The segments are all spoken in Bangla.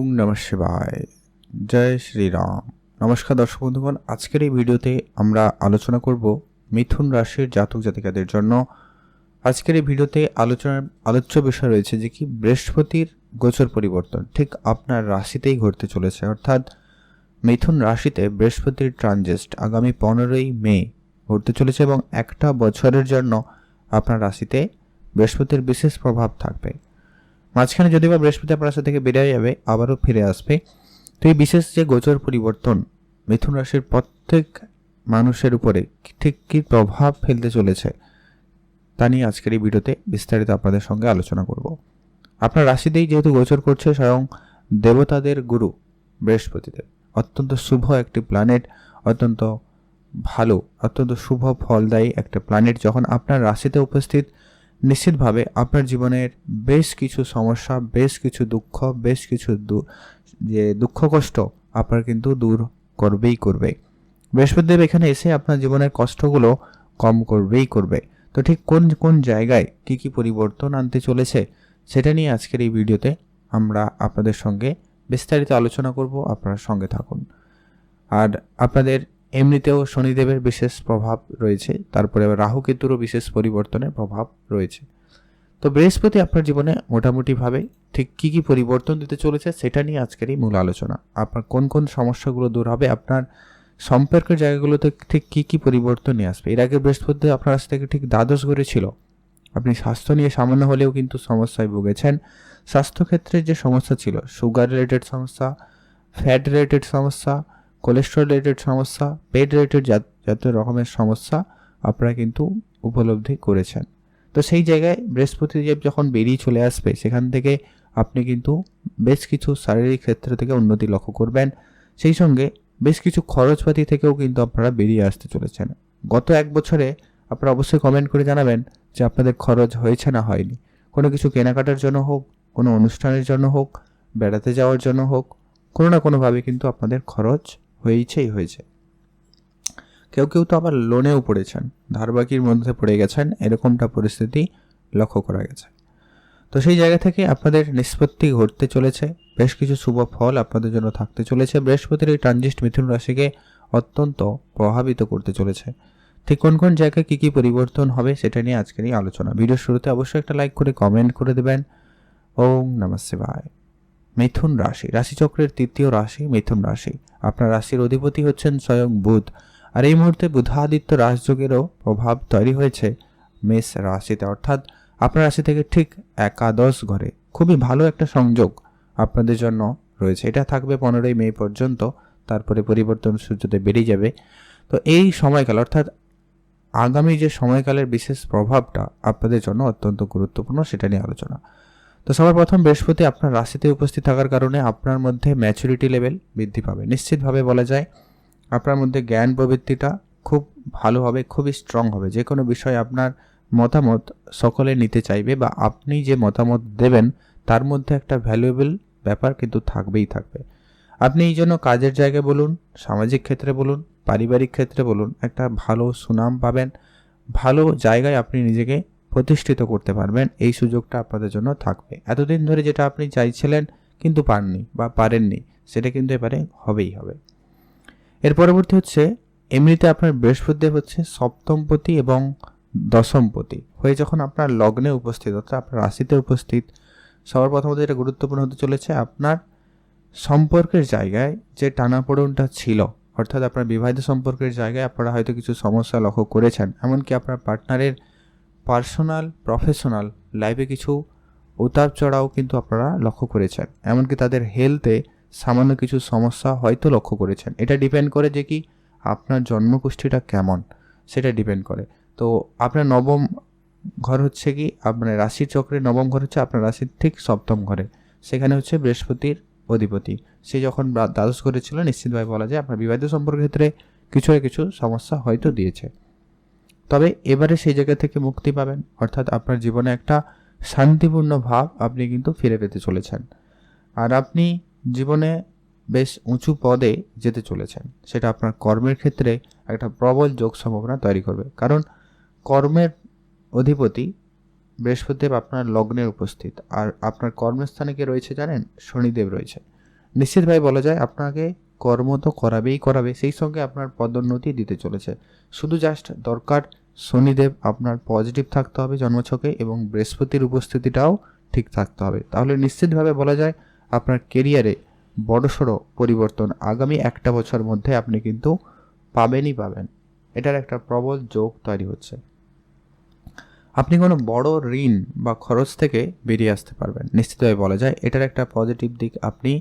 ওম নমঃ শিবায়। জয় শ্রীরাম। নমস্কার দর্শক বন্ধুগণ, আজকের এই ভিডিওতে আমরা আলোচনা করব মিথুন রাশির জাতক জাতিকাদের জন্য। আজকের এই ভিডিওতে আলোচনার আলোচ্য বিষয় রয়েছে যে কি বৃহস্পতির গোচর পরিবর্তন ঠিক আপনার রাশিতেই ঘটতে চলেছে। অর্থাৎ মিথুন রাশিতে বৃহস্পতির ট্রানজিস্ট আগামী পনেরোই মে ঘটতে চলেছে এবং একটা বছরের জন্য আপনার রাশিতে বৃহস্পতির বিশেষ প্রভাব থাকবে। মাঝখানে যদি বা বৃহস্পতি আপনার রাশি থেকে বেরিয়ে যাবে আবারও ফিরে আসবে। তো এই বিশেষ যে গোচর পরিবর্তন, মিথুন রাশির প্রত্যেক মানুষের উপরে ঠিক কী প্রভাব ফেলতে চলেছে, তা নিয়ে আজকের এই ভিডিওতে বিস্তারিত আপনাদের সঙ্গে আলোচনা করব। আপনার রাশিতেই যেহেতু গোচর করছে, স্বয়ং দেবতাদের গুরু বৃহস্পতিদেব। অত্যন্ত শুভ একটি প্ল্যানেট অত্যন্ত ভালো, অত্যন্ত শুভ ফলদায়ী একটা প্ল্যানেট যখন আপনার রাশিতে উপস্থিত নিশ্চিতভাবে আপনার জীবনের বেশ কিছু সমস্যা, বেশ কিছু দুঃখ, বেশ কিছু যে দুঃখ কষ্ট আপনার কিন্তু দূর করবেই করবে। বৃহস্পতিদেব এখানে এসে আপনার জীবনের কষ্টগুলো কম করবেই করবে। তো ঠিক কোন কোন জায়গায় কি কি পরিবর্তন আনতে চলেছে সেটা নিয়ে আজকের এই ভিডিওতে আমরা আপনাদের সঙ্গে বিস্তারিত আলোচনা করব। আপনারা সঙ্গে থাকুন। আর আপনাদের এমনিতেও শনিদেবের বিশেষ প্রভাব রয়েছে, তারপরে রাহু কেতুরও বিশেষ পরিবর্তনের প্রভাব রয়েছে। তো বৃহস্পতি আপনার জীবনে মোটামুটিভাবে ঠিক কী কী পরিবর্তন দিতে চলেছে সেটা নিয়ে আজকের এই মূল আলোচনা। আপনার কোন কোন সমস্যাগুলো দূর হবে, আপনার সম্পর্কের জায়গাগুলোতে ঠিক কী কী পরিবর্তন নিয়ে আসবে? এর আগে বৃহস্পতি আপনার কাছ থেকে ঠিক দ্বাদশ ঘরে ছিল। আপনি স্বাস্থ্য নিয়ে সামান্য হলেও কিন্তু সমস্যায় ভুগেছেন। স্বাস্থ্যক্ষেত্রে যে সমস্যা ছিল সুগার রিলেটেড সমস্যা ফ্যাট রিলেটেড সমস্যা কোলেস্ট্রল রিলেটেড সমস্যা পেট রিলেটেড জাতীয় রকমের সমস্যা আপনারা কিন্তু উপলব্ধি করেছেন। তো সেই জায়গায় বৃহস্পতিদেব যখন বেরিয়ে চলে আসবে, সেখান থেকে আপনি কিন্তু বেশ কিছু শারীরিক ক্ষেত্র থেকে উন্নতি লক্ষ্য করবেন। সেই সঙ্গে বেশ কিছু খরচপাতি থেকেও কিন্তু আপনারা বেরিয়ে আসতে চলেছেন। গত এক বছরে আপনারা অবশ্যই কমেন্ট করে জানাবেন যে আপনাদের খরচ হয়েছে না হয়নি। কোনো কিছু কেনাকাটার জন্য হোক, কোনো অনুষ্ঠানের জন্য হোক, বেড়াতে যাওয়ার জন্য হোক, কোনো না কোনোভাবে কিন্তু আপনাদের খরচ হয়েছেই হয়েছে। কেউ কেউ তো আবার লোনেও পড়েছেন, ধারবাকির মধ্যে পড়ে গেছেন, এরকমটা পরিস্থিতি লক্ষ্য করা গেছে। তো সেই জায়গা থেকে আপনাদের নিষ্পত্তি ঘটতে চলেছে, বেশ কিছু শুভ ফল আপনাদের জন্য থাকতে চলেছে। বৃহস্পতির এই ট্রানজিস্ট মিথুন রাশিকে অত্যন্ত প্রভাবিত করতে চলেছে। ঠিক কোন কোন জায়গায় কী কী পরিবর্তন হবে সেটা নিয়ে আজকের এই আলোচনা। ভিডিওর শুরুতে অবশ্যই একটা লাইক করে কমেন্ট করে দেবেন। ওম নমঃ শিবায়। মিথুন রাশি। রাশিচক্রের তৃতীয় রাশি মিথুন রাশি। আপনার রাশির অধিপতি হচ্ছেন স্বয়ং বুধ। আর এই মুহূর্তে বুধাদিত্য রাজযোগেরও প্রভাব তৈরি হয়েছে মেষ রাশিতে। অর্থাৎ আপনার রাশি থেকে ঠিক একাদশ ঘরে। খুবই ভালো একটা সংযোগ আপনাদের জন্য রয়েছে। এটা থাকবে পনেরোই মে পর্যন্ত। তারপরে পরিবর্তন সূর্যতে বেরিয়ে যাবে। তো এই সময়কাল, অর্থাৎ আগামী যে সময়কালের বিশেষ প্রভাবটা আপনাদের জন্য অত্যন্ত গুরুত্বপূর্ণ, সেটা নিয়ে আলোচনা। তো সবার প্রথম বৃহস্পতি আপনার রাশিতে উপস্থিত থাকার কারণে আপনার মধ্যে ম্যাচুরিটি লেভেল বৃদ্ধি পাবে। নিশ্চিতভাবে বলা যায়, আপনার মধ্যে জ্ঞান প্রবৃত্তিটা খুব ভালো হবে খুবই স্ট্রং হবে। যে কোনো বিষয়ে আপনার মতামত সকলে নিতে চাইবে বা আপনি যে মতামত দেবেন, তার মধ্যে একটা ভ্যালুয়েবল ব্যাপার কিন্তু থাকবেই থাকবে। আপনি এই জন্য কাজের জায়গায় বলুন, সামাজিক ক্ষেত্রে বলুন, পারিবারিক ক্ষেত্রে বলুন, একটা ভালো সুনাম পাবেন। ভালো জায়গায় আপনি নিজেকে প্রতিষ্ঠিত করতে পারবেন, এই সুযোগটা আপনাদের জন্য থাকবে। এতদিন ধরে যেটা আপনি চাইছিলেন কিন্তু পাননি বা পারেননি, সেটা কিন্তু এবারে হবেই হবে। এর পরবর্তী হচ্ছে, এমনিতে আপনার বৃহস্পতিদেব হচ্ছে সপ্তমপতি এবং দশমপতি। হয়ে যখন আপনার লগ্নে উপস্থিত, অর্থাৎ আপনার রাশিতে উপস্থিত, সবার প্রথমত এটা গুরুত্বপূর্ণ হতে চলেছে, আপনার সম্পর্কের জায়গায় যে টানাপোড়নটা ছিল, অর্থাৎ আপনার বিবাহিত সম্পর্কের জায়গায় আপনারা হয়তো কিছু সমস্যা লক্ষ্য করেছেন, এমনকি আপনার পার্টনারের পার্সোনাল, প্রফেশনাল লাইফে কিছু উতার চড়াও কিন্তু আপনারা লক্ষ্য করেছেন। এমনকি তাদের হেলথে সামান্য কিছু সমস্যা হয়তো লক্ষ্য করেছেন। এটা ডিপেন্ড করে যে কি আপনার জন্মকুষ্ঠিটা কেমন, সেটা ডিপেন্ড করে। তো আপনার নবম ঘর হচ্ছে কি, আপনার রাশির চক্রের নবম ঘর হচ্ছে আপনার রাশির ঠিক সপ্তম ঘরে। সেখানে হচ্ছে বৃহস্পতির অধিপতি। সে যখন দ্বাদশ ঘরে ছিল, নিশ্চিতভাবে বলা যায় আপনার বিবাহিত সম্পর্কের ক্ষেত্রে কিছু না কিছু সমস্যা হয়তো দিয়েছে। তবে এবারে সেই জায়গা থেকে মুক্তি পাবেন। অর্থাৎ আপনার জীবনে একটা শান্তিপূর্ণ ভাব আপনি কিন্তু ফিরে পেতে চলেছেন। আর আপনি জীবনে বেশ উঁচু পদে যেতে চলেছেন। সেটা আপনার কর্মের ক্ষেত্রে একটা প্রবল যোগ সম্ভাবনা তৈরি করবে। কারণ কর্মের অধিপতি বৃহস্পতিদেব আপনার লগ্নের উপস্থিত। আর আপনার কর্মস্থানে কে রয়েছে জানেন? শনিদেব রয়েছে। নিশ্চিতভাবে বলা যায় আপনাকে কর্ম তো করাবেই করাবে। সেই সঙ্গে আপনার পদোন্নতি দিতে চলেছে। শুধু জাস্ট দরকার শনিদেব আপনার পজিটিভ থাকতে হবে জন্মছকে এবং বৃহস্পতির উপস্থিতিটাও ঠিক থাকতে হবে। তাহলে নিশ্চিতভাবে বলা যায় আপনার কেরিয়ারে বড়সড় পরিবর্তন আগামী একটা বছর মধ্যে আপনি কিন্তু পাবেনই পাবেন। এটার একটা প্রবল যোগ তৈরি হচ্ছে। আপনি কোনো বড় ঋণ বা খরচ থেকে বেরিয়ে আসতে পারবেন। নিশ্চিতভাবে বলা যায় এটার একটা পজিটিভ দিক আপনি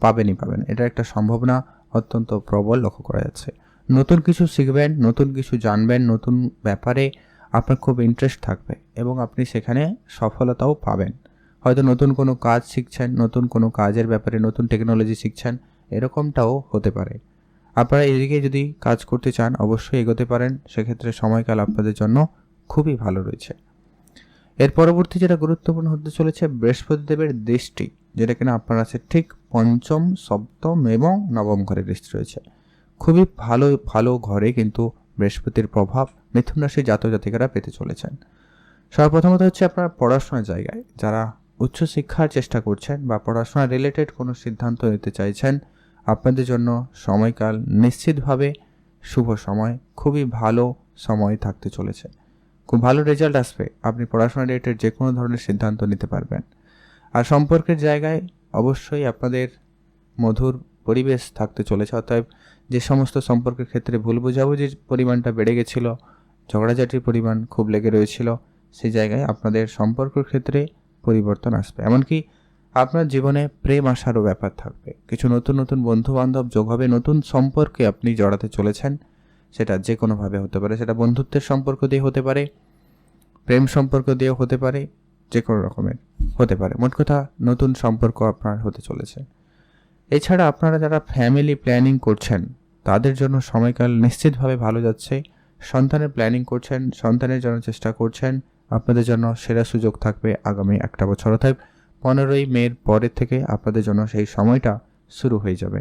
পাবেনই পাবেন। এটার একটা সম্ভাবনা অত্যন্ত প্রবল লক্ষ্য করা যাচ্ছে। নতুন কিছু শিখবেন, নতুন কিছু জানবেন, নতুন ব্যাপারে আপনার খুব ইন্টারেস্ট থাকবে এবং আপনি সেখানে সফলতাও পাবেন। হয়তো নতুন কোনো কাজ শিখছেন, নতুন কোনো কাজের ব্যাপারে নতুন টেকনোলজি শিখছেন, এরকমটাও হতে পারে। আপনারা এদিকে যদি কাজ করতে চান, অবশ্যই এগোতে পারেন। সেক্ষেত্রে সময়কাল আপনাদের জন্য খুবই ভালো রয়েছে। এর পরবর্তী যেটা গুরুত্বপূর্ণ হতে চলেছে, বৃহস্পতিদেবের দৃষ্টি, যেটা কিনা আপনার আছে ঠিক পঞ্চম, সপ্তম এবং নবম ঘরে দৃষ্টি রয়েছে। খুবই ভালো ভালো ঘরে কিন্তু বৃহস্পতির প্রভাব মিথুন রাশি জাতক জাতিকারা পেতে চলেছেন। সর্বপ্রথমত হচ্ছে আপনার পড়াশোনার জায়গায় যারা উচ্চশিক্ষার চেষ্টা করছেন বা পড়াশোনা রিলেটেড কোনো সিদ্ধান্ত নিতে চাইছেন, আপনাদের জন্য সময়কাল নিশ্চিতভাবে শুভ সময়, খুবই ভালো সময় থাকতে চলেছে। খুব ভালো রেজাল্ট আসবে, আপনি পড়াশোনা রিলেটেড যে কোনো ধরনের সিদ্ধান্ত নিতে পারবেন। আর সম্পর্কের জায়গায় অবশ্যই আপনাদের মধুর পরিবেশ থাকতে চলেছে। অতএব যে সমস্ত সম্পর্কের ক্ষেত্রে ভুল বোঝাবুঝির পরিমাণটা বেড়ে গেছিল, ঝগড়াঝাটির পরিমাণ খুব লেগে রয়েছিল সেই জায়গায় আপনাদের সম্পর্কের ক্ষেত্রে পরিবর্তন আসবে। এমনকি আপনার জীবনে প্রেম আসারও ব্যাপার থাকবে। কিছু নতুন নতুন বন্ধু বান্ধব যোগ হবে, নতুন সম্পর্কে আপনি জড়াতে চলেছেন, সেটা যে কোনোভাবে হতে পারে। সেটা বন্ধুত্বের সম্পর্ক দিয়ে হতে পারে, প্রেম সম্পর্ক দিয়ে হতে পারে যে কোনো রকমের হতে পারে। মোট কথা, নতুন সম্পর্ক আপনার হতে চলেছে। এছাড়া আপনারা যারা ফ্যামিলি প্ল্যানিং করছেন, তাদের জন্য সময়কাল নিশ্চিতভাবে ভালো যাচ্ছে। সন্তানের প্ল্যানিং করছেন, সন্তানের জন্য চেষ্টা করছেন, আপনাদের জন্য সেরা সুযোগ থাকবে আগামী একটা বছর। অর্থাৎ পনেরোই মের পরের থেকে আপনাদের জন্য সেই সময়টা শুরু হয়ে যাবে।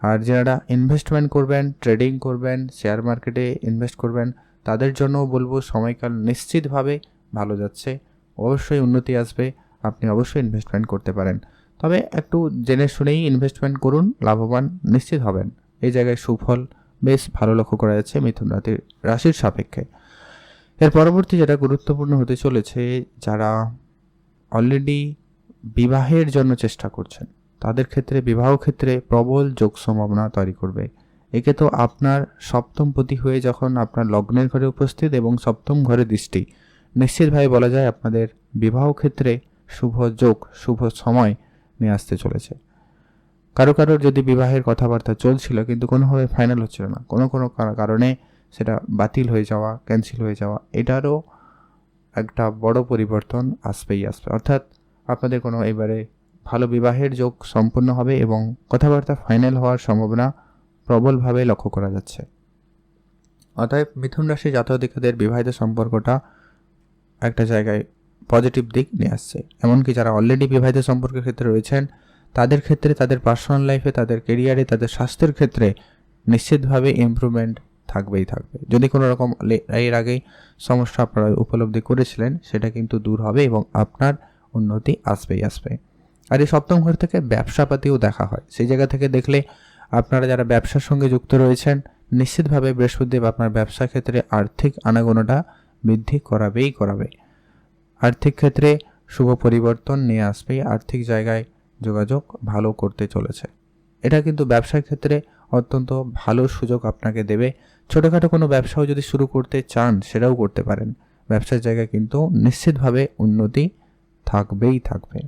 আর যারা ইনভেস্টমেন্ট করবেন ট্রেডিং করবেন শেয়ার মার্কেটে ইনভেস্ট করবেন, তাদের জন্য বলব সময়কাল নিশ্চিতভাবে ভালো যাচ্ছে। অবশ্যই উন্নতি আসবে, আপনি অবশ্যই ইনভেস্টমেন্ট করতে পারেন। তবে একটু জেনে শুনেই ইনভেস্টমেন্ট করুন, লাভবান নিশ্চিত হবেন। এই জায়গায় সুফল বেশ ভালো লক্ষ্য করা যাচ্ছে মিথুন রাতির রাশির সাপেক্ষে। এর পরবর্তী যেটা গুরুত্বপূর্ণ হতে চলেছে, যারা অলরেডি বিবাহের জন্য চেষ্টা করছেন, তাদের ক্ষেত্রে, বিবাহ ক্ষেত্রে প্রবল যোগ সম্ভাবনা তৈরি করবে। একে তো আপনার সপ্তম পতি হয়ে যখন আপনার লগ্নের ঘরে উপস্থিত এবং সপ্তম ঘরে দৃষ্টি, নিশ্চিতভাবে বলা যায় আপনাদের বিবাহ ক্ষেত্রে শুভ যোগ, শুভ সময় নিয়ে আসতে চলেছে। কারও কারোর যদি বিবাহের কথাবার্তা চলছিল, কিন্তু কোনোভাবে ফাইনাল হচ্ছিল না। কোনো কোনো কারণে সেটা বাতিল হয়ে যাওয়া ক্যান্সেল হয়ে যাওয়া, এটারও একটা বড় পরিবর্তন আসবেই আসবে। অর্থাৎ আপনাদের কোনো এবারে ভালো বিবাহের যোগ সম্পূর্ণ হবে এবং কথাবার্তা ফাইনাল হওয়ার সম্ভাবনা প্রবলভাবে লক্ষ্য করা যাচ্ছে। অতএব মিথুন রাশি জাতক বিবাহিত সম্পর্কটা একটা জায়গায় পজিটিভ দিক নিয়ে আসছে। এমনকি যারা অলরেডি বিবাহিত সম্পর্কের ক্ষেত্রে রয়েছেন, তাদের ক্ষেত্রে, তাদের পার্সোনাল লাইফে তাদের কেরিয়ারে তাদের স্বাস্থ্যের ক্ষেত্রে নিশ্চিতভাবে ইমপ্রুভমেন্ট থাকবেই থাকবে। যদি কোনো রকম এর আগেই সমস্যা আপনারা উপলব্ধি করেছিলেন, সেটা কিন্তু দূর হবে এবং আপনার উন্নতি আসবেই আসবে। আর এই সপ্তম ঘর থেকে ব্যবসাপাতিও দেখা হয়। সেই জায়গা থেকে দেখলে আপনারা যারা ব্যবসার সঙ্গে যুক্ত রয়েছেন, নিশ্চিতভাবে বৃহস্পতিদেব আপনার ব্যবসা ক্ষেত্রে আর্থিক আনাগোনাটা বৃদ্ধি করাবেই করাবে। আর্থিক ক্ষেত্রে শুভ পরিবর্তন নিয়ে আসবেই আর্থিক জায়গায় যোগাযোগ ভালো করতে চলেছে। এটা কিন্তু ব্যবসার ক্ষেত্রে অত্যন্ত ভালো সুযোগ আপনাকে দেবে। ছোটোখাটো কোনো ব্যবসাও যদি শুরু করতে চান, সেটাও করতে পারেন। ব্যবসার জায়গায় কিন্তু নিশ্চিতভাবে উন্নতি থাকবেই থাকবে।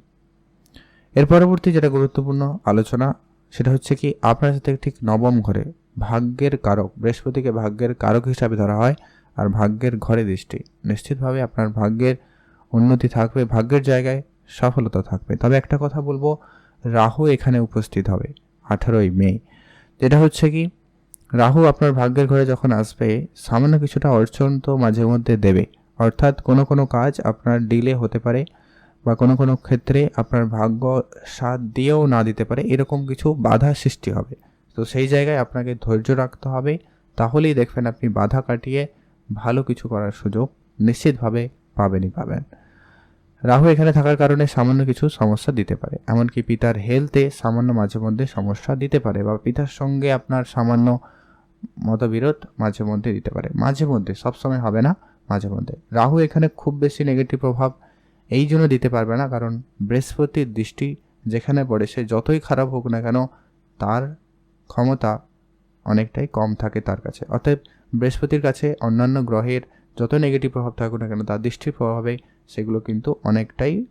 এর পরবর্তী যেটা গুরুত্বপূর্ণ আলোচনা, সেটা হচ্ছে কি, আপনার সাথে ঠিক নবম ঘরে ভাগ্যের কারক, বৃহস্পতিকে ভাগ্যের কারক হিসাবে ধরা হয়, আর ভাগ্যের ঘরে দৃষ্টি। নিশ্চিতভাবে আপনার ভাগ্যের উন্নতি থাকবে, ভাগ্যের জায়গায় সফলতা থাকবে। তবে একটা কথা বলব, রাহু এখানে উপস্থিত হবে, আঠারোই মে। যেটা হচ্ছে কি, রাহু আপনার ভাগ্যের ঘরে যখন আসবে, সামান্য কিছুটা অর্চন তো মাঝে মধ্যে দেবে। অর্থাৎ কোনো কোনো কাজ আপনার ডিলে হতে পারে বা কোনো কোনো ক্ষেত্রে আপনার ভাগ্য সাথ দিয়েও না দিতে পারে, এরকম কিছু বাধা সৃষ্টি হবে। তো সেই জায়গায় আপনাকে ধৈর্য রাখতে হবে, তাহলেই দেখবেন আপনি বাধা কাটিয়ে ভালো কিছু করার সুযোগ নিশ্চিতভাবে পাবেনই পাবেন। রাহু এখানে থাকার কারণে সামান্য কিছু সমস্যা দিতে পারে। এমনকি পিতার হেলথে সামান্য মাঝে মধ্যে সমস্যা দিতে পারে বা পিতার সঙ্গে আপনার সামান্য মতবিরোধ মাঝে মধ্যে দিতে পারে। মাঝে মধ্যে, সবসময় হবে না, মাঝে মধ্যে। রাহু এখানে খুব বেশি নেগেটিভ প্রভাব এই জন্য দিতে পারবে না কারণ বৃহস্পতির দৃষ্টি যেখানে পড়ে সে যতই খারাপ হোক না কেন তার ক্ষমতা অনেকটাই কম থাকে তার কাছে। অতএব বৃহস্পতির কাছে অন্যান্য গ্রহের যত নেগেটিভ প্রভাব থাকুক না কেন, তার দৃষ্টির প্রভাবে সেগুলো কিন্তু অনেকটাই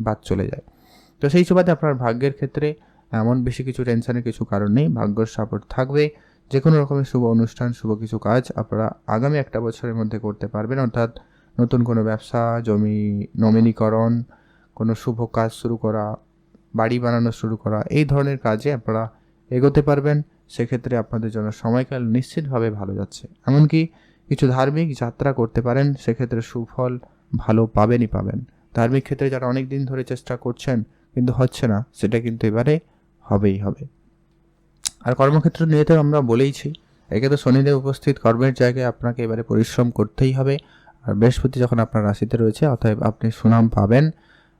বাদ চলে যায়। তো সেই সুবাদে আপনার ভাগ্যের ক্ষেত্রে এমন বেশি কিছু টেনশনের কিছু কারণ নেই, ভাগ্যর সাপোর্ট থাকবে। যে কোনো রকমের শুভ অনুষ্ঠান, শুভ কিছু কাজ আপনারা আগামী একটা বছরের মধ্যে করতে পারবেন। অর্থাৎ নতুন কোনো ব্যবসা, জমি নমিনীকরণ কোনো শুভ কাজ শুরু করা, বাড়ি বানানো শুরু করা, এই ধরনের কাজে আপনারা এগোতে পারবেন। সেক্ষেত্রে আপনাদের জন্য সময়কাল নিশ্চিতভাবে ভালো যাচ্ছে। এমনকি কিছু ধার্মিক যাত্রা করতে পারেন, সেক্ষেত্রে সুফল ভালো পাবেনই পাবেন। ধার্মিক ক্ষেত্রে যারা অনেক দিন ধরে চেষ্টা করছেন, কিন্তু হচ্ছে না, সেটা কিন্তু এবারে হবেই হবে। আর কর্মক্ষেত্র নিয়ে তো আমরা বলেইছি, একে তো শনিদেব উপস্থিত, কর্মের জায়গায় আপনাকে এবারে পরিশ্রম করতেই হবে। আর বৃহস্পতি যখন আপনার রাশিতে রয়েছে, অতএব আপনি সুনাম পাবেন,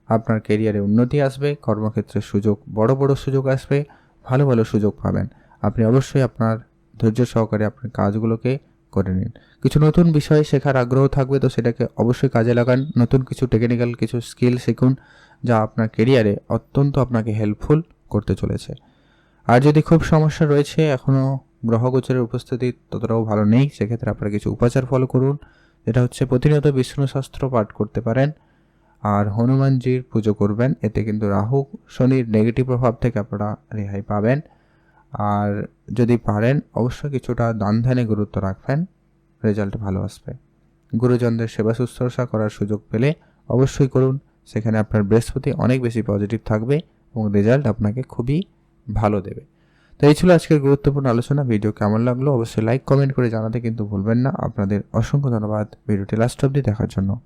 আপনার কেরিয়ারে উন্নতি আসবে, কর্মক্ষেত্রে সুযোগ, বড় বড় সুযোগ আসবে, ভালো ভালো সুযোগ পাবেন। আপনি অবশ্যই আপনার ধৈর্য সহকারে আপনার কাজগুলোকে করে নিন। কিছু নতুন বিষয় শেখার আগ্রহ থাকবে তো সেটাকে অবশ্যই কাজে লাগান। নতুন কিছু টেকনিক্যাল কিছু স্কিল শিখুন, যা আপনার কেরিয়ারে অত্যন্ত আপনাকে হেল্পফুল করতে চলেছে। আর যদি খুব সমস্যা রয়েছে, এখনও গ্রহগোচরের উপস্থিতি ততটাও ভালো নেই। সেক্ষেত্রে আপনারা কিছু উপাচার ফলো করুন। যেটা হচ্ছে প্রতিনিয়ত বিষ্ণু শাস্ত্র পাঠ করতে পারেন। আর হনুমানজির পুজো করবেন। এতে কিন্তু রাহু, শনির নেগেটিভ প্রভাব থেকে আপনারা রেহাই পাবেন। আর যদি পারেন, অবশ্যই কিছুটা দান ধ্যানে গুরুত্ব রাখবেন রেজাল্ট ভালো আসবে। গুরুজনদের সেবা শুশ্রূষা করার সুযোগ পেলে অবশ্যই করুন। সেখানে আপনার বৃহস্পতি অনেক বেশি পজিটিভ থাকবে এবং রেজাল্ট আপনাকে খুবই ভালো দেবে। তো এই ছিল আজকের গুরুত্বপূর্ণ আলোচনা। ভিডিও কেমন লাগল? অবশ্যই লাইক কমেন্ট করে জানাতে কিন্তু ভুলবেন না। আপনাদের অসংখ্য ধন্যবাদ। ভিডিওটি লাস্ট অবধি দেখার জন্য।